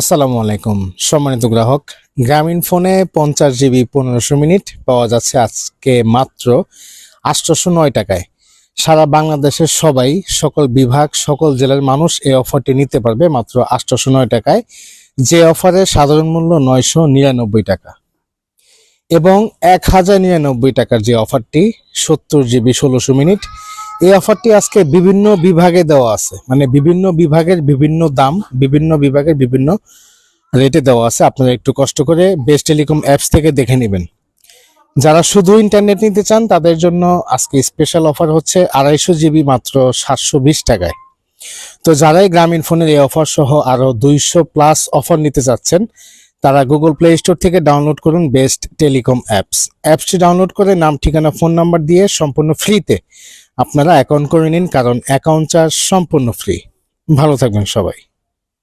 আসসালামু আলাইকুম। সম্মানিত গ্রাহক, গ্রামীণ ফোনে পঞ্চাশ জিবি পনেরোশো মিনিট পাওয়া যাচ্ছে আজকে মাত্র আটশোশো নয় টাকায়। সারা বাংলাদেশের সবাই, সকল বিভাগ, সকল জেলার মানুষ এই অফারটি নিতে পারবে মাত্র আটশোশো নয় টাকায়। যে অফারের সাধারণ মূল্য নয়শো নিরানব্বই টাকা এবং এক হাজার নিরানব্বই টাকার যে অফারটি, সত্তর জিবি ষোলোশো মিনিট এই অফারটি আজকে বিভিন্ন বিভাগে দেওয়া আছে। মানে বিভিন্ন বিভাগের বিভিন্ন দাম, বিভিন্ন বিভাগের বিভিন্ন রেটে দেওয়া আছে। আপনারা একটু কষ্ট করে বেস্ট টেলিকম অ্যাপস থেকে দেখে নেবেন। যারা শুধু ইন্টারনেট নিতে চান, তাদের জন্য আজকে স্পেশাল অফার হচ্ছে আড়াইশো জিবি মাত্র সাতশো বিশ টাকায়। তো যারাই গ্রামীণ ফোনের এই অফার সহ আরও দুইশো প্লাস অফার নিতে চাচ্ছেন, তারা গুগল প্লে স্টোর থেকে ডাউনলোড করুন বেস্ট টেলিকম অ্যাপস অ্যাপসটি ডাউনলোড করে নাম, ঠিকানা ফোন নাম্বার দিয়ে সম্পূর্ণ ফ্রিতে আপনারা অ্যাকাউন্ট করে নিন কারণ অ্যাকাউন্ট চার্জ সম্পূর্ণ ফ্রি ভালো থাকবেন সবাই।